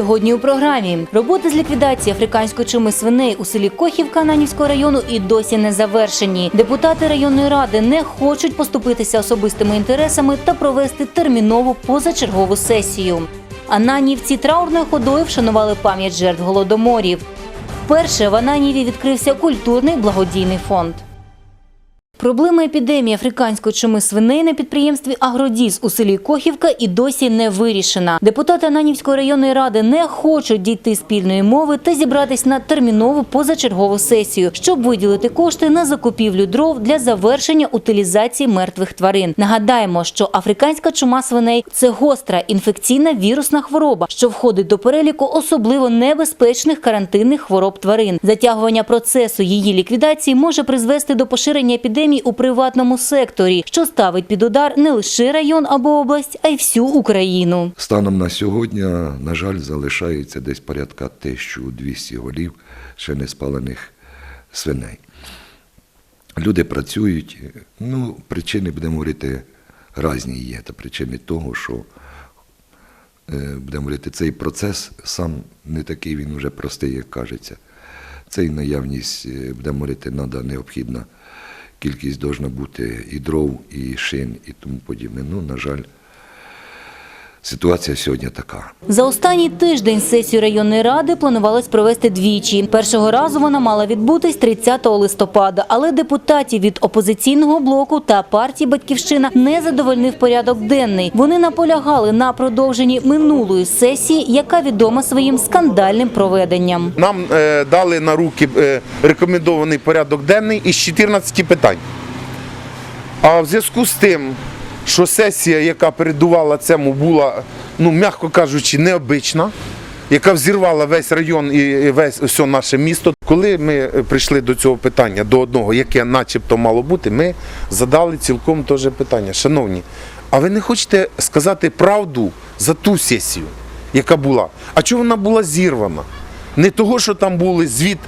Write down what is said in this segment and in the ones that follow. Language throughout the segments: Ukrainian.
Сьогодні у програмі роботи з ліквідації африканської чуми свиней у селі Кохівка Ананівського району і досі не завершені. Депутати районної ради не хочуть поступитися особистими інтересами та провести термінову позачергову сесію. Ананівці траурною ходою вшанували пам'ять жертв голодоморів. Вперше в Ананіві відкрився культурний благодійний фонд. Проблема епідемії африканської чуми свиней на підприємстві Агродіз у селі Кохівка і досі не вирішена. Депутати Ананівської районної ради не хочуть дійти спільної мови та зібратись на термінову позачергову сесію, щоб виділити кошти на закупівлю дров для завершення утилізації мертвих тварин. Нагадаємо, що африканська чума свиней це гостра інфекційна вірусна хвороба, що входить до переліку особливо небезпечних карантинних хвороб тварин. Затягування процесу її ліквідації може призвести до поширення епідемії у приватному секторі, що ставить під удар не лише район або область, а й всю Україну. Станом на сьогодні, на жаль, залишається десь порядка 1200 голів ще не спалених свиней. Люди працюють, ну, причини, будемо говорити, різні є. Та причини того, що, е, будемо говорити, цей процес сам не такий він вже простий, як кажеться. Це і наявність, е, будемо говорити, надо необхідна кількість должна бути і дров, і шин, і тому подібне. Ну, на жаль, ситуація сьогодні така. За останній тиждень сесію районної ради планувалось провести двічі. Першого разу вона мала відбутись 30 листопада, але депутатів від опозиційного блоку та партії Батьківщина не задовольнив порядок денний. Вони наполягали на продовженні минулої сесії, яка відома своїм скандальним проведенням. Нам е, дали на руки е, рекомендований порядок денний із 14 питань. А в зв'язку з тим, що сесія, яка передувала цьому, була, ну, м'яко кажучи, необична, яка взірвала весь район і весь все наше місто. Коли ми е, прийшли до цього питання, до одного, яке начебто мало бути, ми задали цілком теж питання. Шановні, а ви не хочете сказати правду за ту сесію, яка була? А чому вона була зірвана? Не того, що там були звіт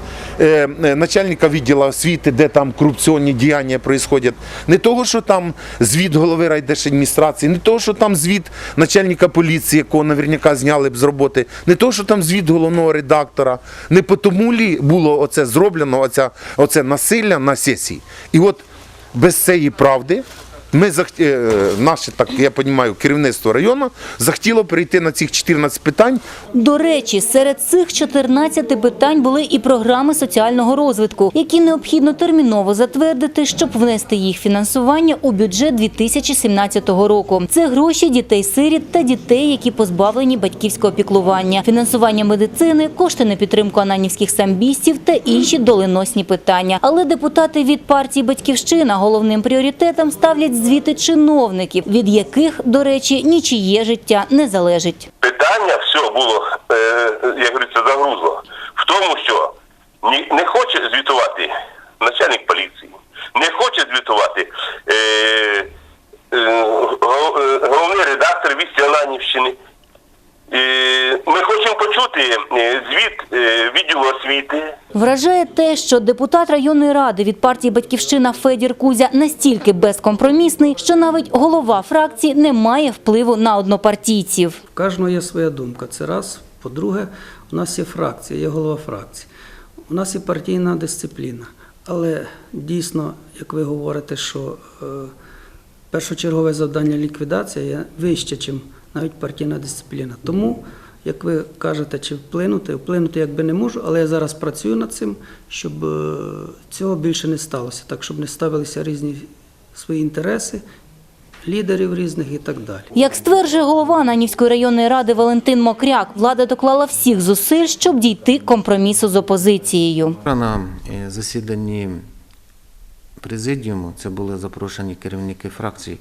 е, е, начальника відділу освіти, де там корупційні діяння відбуваються, не того, що там звіт голови райдержадміністрації, не того, що там звіт начальника поліції, якого наверняка зняли б з роботи, не того, що там звіт головного редактора. Не по тому лі було оце зроблено, оця, оце насилля на сесії. І от без цієї правди ми е, наше, так я розумію, керівництво району захотіло перейти на цих 14 питань До речі, серед цих 14 питань були і програми соціального розвитку, які необхідно терміново затвердити, щоб внести їх фінансування у бюджет 2017 року. Це гроші дітей-сиріт та дітей, які позбавлені батьківського піклування, фінансування медицини, кошти на підтримку ананівських самбістів та інші доленосні питання. Але депутати від партії Батьківщина головним пріоритетом ставлять звіти чиновників, від яких, до речі, нічиє життя не залежить. питання все було, е, як говориться, загрузло в тому, що не хоче звітувати начальник поліції, не хоче звітувати е, е, головний редактор «Вісті Ананівщини. Е, Ми хочемо почути е, звіт е, відділу освіти. Вражає те, що депутат районної ради від партії Батьківщина Федір Кузя настільки безкомпромісний, що навіть голова фракції не має впливу на однопартійців. У кожного є своя думка. Це раз. По-друге, у нас є фракція, є голова фракції. У нас є партійна дисципліна. Але дійсно, як ви говорите, що першочергове завдання ліквідація є вище, ніж навіть партійна дисципліна. Тому, як ви кажете, чи вплинути, вплинути якби не можу, але я зараз працюю над цим, щоб е, цього більше не сталося, так щоб не ставилися різні свої інтереси, лідерів різних і так далі. Як стверджує голова Нанівської районної ради Валентин Мокряк, влада доклала всіх зусиль, щоб дійти компромісу з опозицією. На засіданні президіуму. Це були запрошені керівники фракцій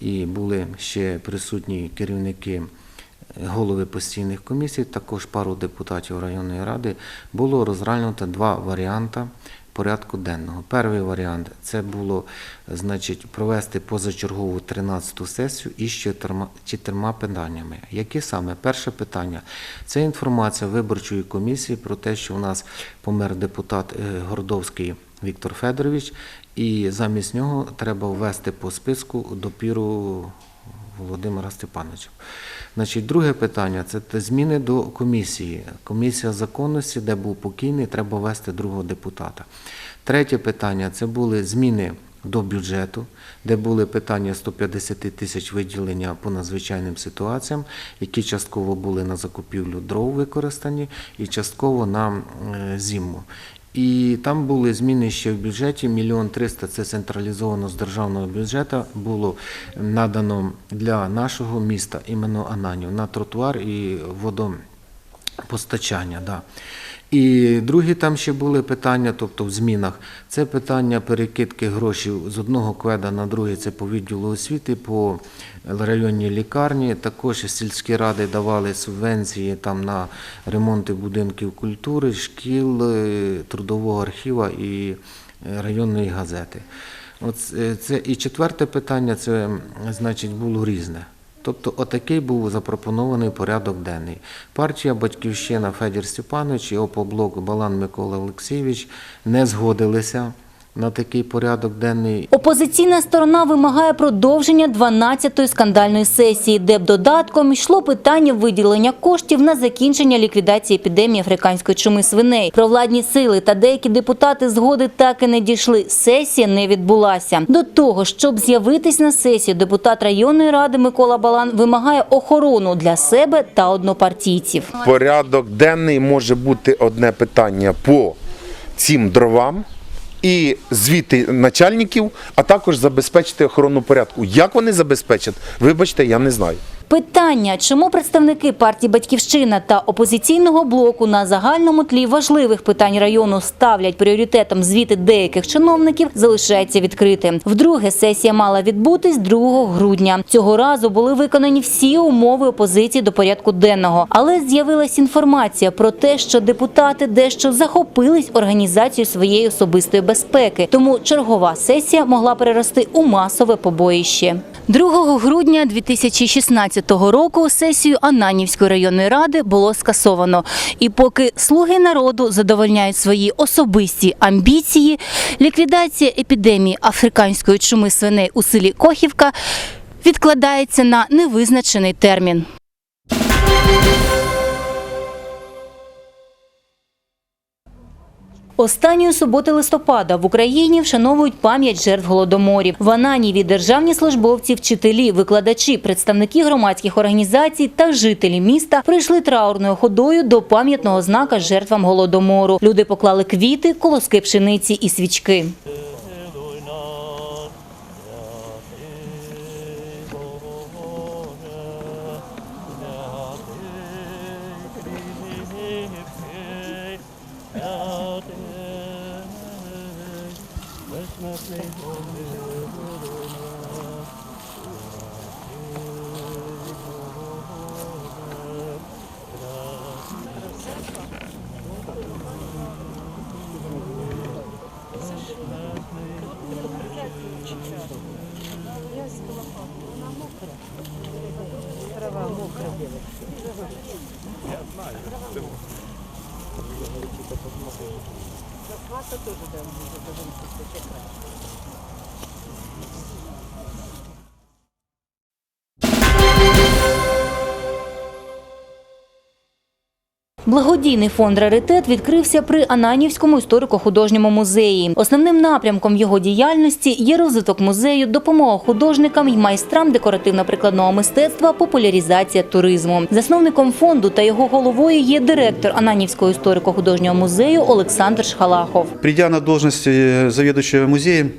і були ще присутні керівники е, голови постійних комісій, також пару депутатів районної ради. Було розглянуто два варіанти порядку денного. Перший варіант це було значить, провести позачергову 13-ту сесію із чотирма, чотирма питаннями. Які саме? Перше питання це інформація виборчої комісії про те, що у нас помер депутат е, Гордовський Віктор Федорович, і замість нього треба ввести по списку допіру Володимира Степановича. Значить, друге питання це зміни до комісії. Комісія законності, де був покійний, треба ввести другого депутата. Третє питання це були зміни до бюджету, де були питання 150 тисяч виділення по надзвичайним ситуаціям, які частково були на закупівлю дров використані і частково на е, зиму. І там були зміни ще в бюджеті. Мільйон триста це централізовано з державного бюджету було надано для нашого міста, іменно Ананів, на тротуар і водопостачання. Да. І другі там ще були питання, тобто в змінах. Це питання перекидки грошей з одного кведа на другий, це по відділу освіти, по районній лікарні. Також сільські ради давали субвенції там на ремонти будинків культури, шкіл, е, трудового архіва і е, районної газети. От е, це і четверте питання, це значить було різне. Тобто отакий був запропонований порядок денний. Партія Батьківщина Федір Степанович і опоблок Балан Микола Олексійович не згодилися на такий порядок денний. Опозиційна сторона вимагає продовження 12-ї скандальної сесії, де б додатком йшло питання виділення коштів на закінчення ліквідації епідемії африканської чуми свиней. Провладні сили та деякі депутати згоди так і не дійшли. Сесія не відбулася. До того, щоб з'явитись на сесію, депутат районної ради Микола Балан вимагає охорону для себе та однопартійців. Порядок денний може бути одне питання по цим дровам і звіти начальників, а також забезпечити охорону порядку. Як вони забезпечать, вибачте, я не знаю. Питання, чому представники партії Батьківщина та опозиційного блоку на загальному тлі важливих питань району ставлять пріоритетом звіти деяких чиновників, залишається відкритим. Вдруге сесія мала відбутись 2 грудня. Цього разу були виконані всі умови опозиції до порядку денного, але з'явилась інформація про те, що депутати дещо захопились організацією своєї особистої безпеки. Тому чергова сесія могла перерости у масове побоїще. 2 грудня 2016 року сесію Ананівської районної ради було скасовано. І поки слуги народу задовольняють свої особисті амбіції, ліквідація епідемії африканської чуми свиней у селі Кохівка відкладається на невизначений термін. Останньої суботи листопада в Україні вшановують пам'ять жертв голодоморів. В Ананіві державні службовці, вчителі, викладачі, представники громадських організацій та жителі міста прийшли траурною ходою до пам'ятного знака жертвам голодомору. Люди поклали квіти, колоски пшениці і свічки. Я знаю. Сейчас вас тоже дам, чекать. Благодійний фонд «Раритет» відкрився при Ананівському історико-художньому музеї. Основним напрямком його діяльності є розвиток музею, допомога художникам і майстрам декоративно-прикладного мистецтва, популяризація туризму. Засновником фонду та його головою є директор Ананівського історико-художнього музею Олександр Шхалахов. Придя на должность э, заведующего музеем,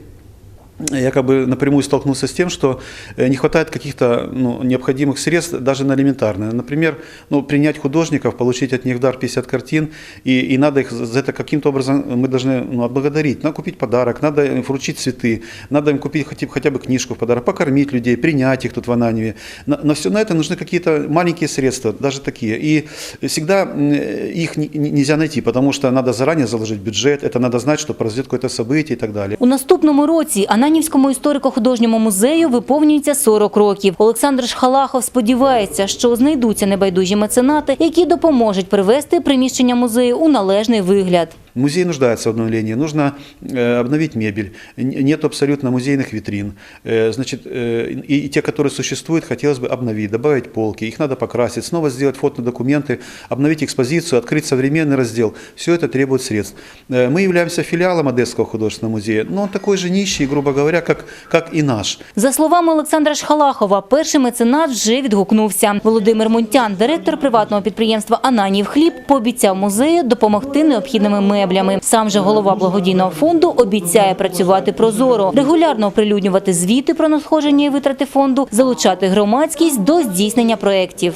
я как бы напрямую столкнулся с тем, что э, не хватает каких-то ну, необходимых средств даже на элементарные. Например, ну, принять художников, получить от них дар 50 картин, и, и надо их за это каким-то образом мы должны ну, отблагодарить. Надо купить подарок, надо им вручить цветы, надо им купить хотя, хотя бы книжку в подарок, покормить людей, принять их тут в Ананеве. На, на все на это нужны какие-то маленькие средства, даже такие. И всегда м, их не- не- нельзя найти, потому что надо заранее заложить бюджет, это надо знать, что произойдет какое-то событие и так далее. У наступному році Ананівському історико-художньому музею виповнюється 40 років. Олександр Шхалахов сподівається, що знайдуться небайдужі меценати, які допоможуть привести приміщення музею у належний вигляд. Музей нуждается в обновлении, нужно э, обновить мебель, Н- нет абсолютно музейных витрин. Э, Значит, э, и и те, которые существуют, хотелось бы обновить, добавить полки, их надо покрасить, снова сделать фотодокументы, обновить экспозицию, открыть современный раздел. Все это требует средств. Э, Мы являемся филиалом Одесского художественного музея, но он такой же нищий, грубо говоря, как, как и наш. За словами Олександра Шхалахова, перший меценат вже відгукнувся. Володимир Мунтян, директор приватного підприємства «Ананів хліб», пообіцяв музею допомогти необхідними меблями. Сам же голова благодійного фонду обіцяє працювати прозоро, регулярно оприлюднювати звіти про надходження і витрати фонду, залучати громадськість до здійснення проєктів.